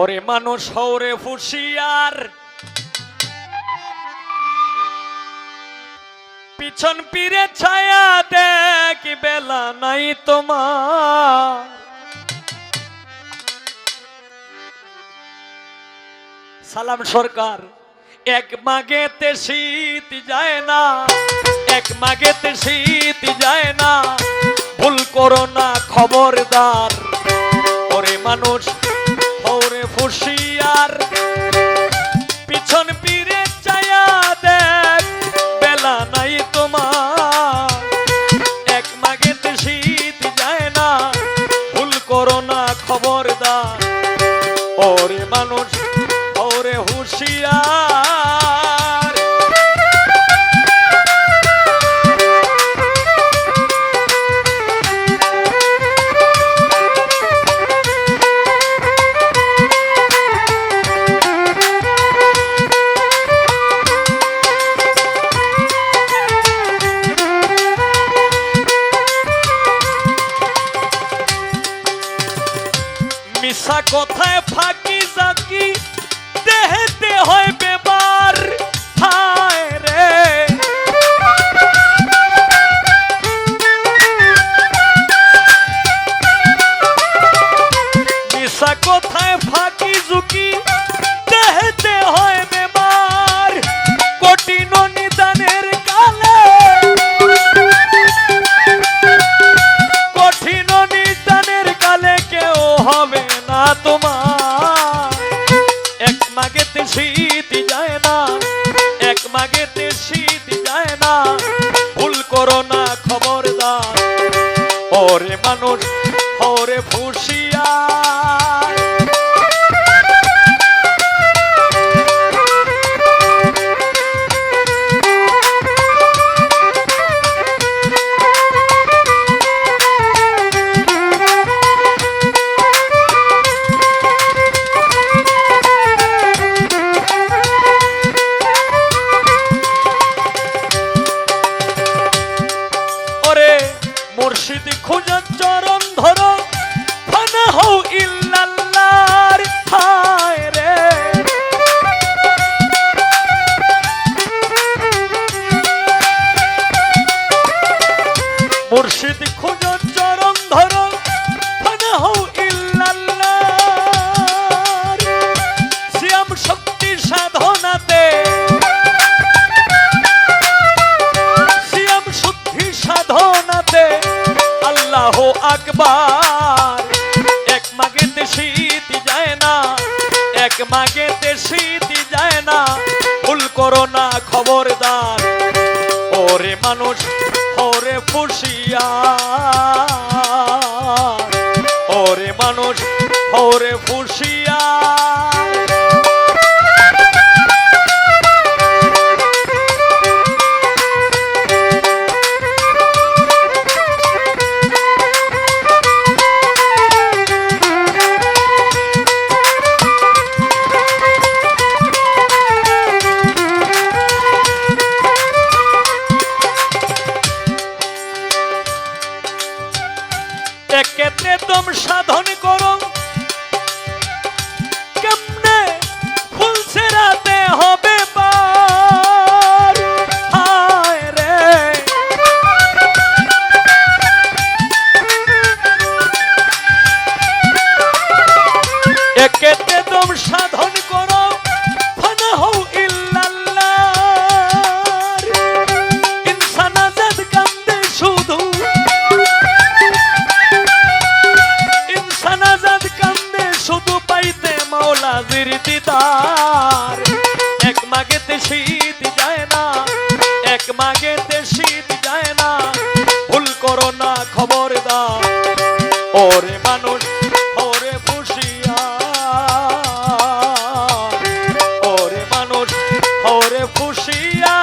ওরে মানুষ হৌরে ফুসিয়ার পিছন পিরে ছায়া দেখ, বেলা নাই তোমার। সালাম সরকার, এক মাগেতে শীত যায় না, এক মাগেতে শীত যায় না। ভুল করো না, খবরদার। ওরে মানুষ ফুসিয়ার পিছন পিরে চায়া দেখ, বেলা নাই তোমার। এক মাগে শীত যায় না, ভুল করো না খবরদার। ওরে মানুষ, ওরে হুশিয়ার। কথায় ফাঁকি জাকি দেহেতে হয় মাগেতে শীত যায় না। ভুল করো না খবরদার। ওরে মানুষ ওরে ফুসিয়া খুঁজে চরণ ধরো। ফানা হও মুর্শিদ খুঁজো চরণ ধরো। এক মাগেতে শীত যায় না। ভুল করো না, খবরদার। ওরে মানুষ, ওরে ফুসিয়া ওরে মানুষ, ওরে ফুসিয়া দম সাধন করো মাওলাজির দিদার। এক মাগেতে শীত যায় না, এক মাগেতে শীত যায় না। ভুল করো না খবরদার, ওরে মানুষ, ওরে ফুসিয়া ওরে মানুষ, ওরে ফুসিয়া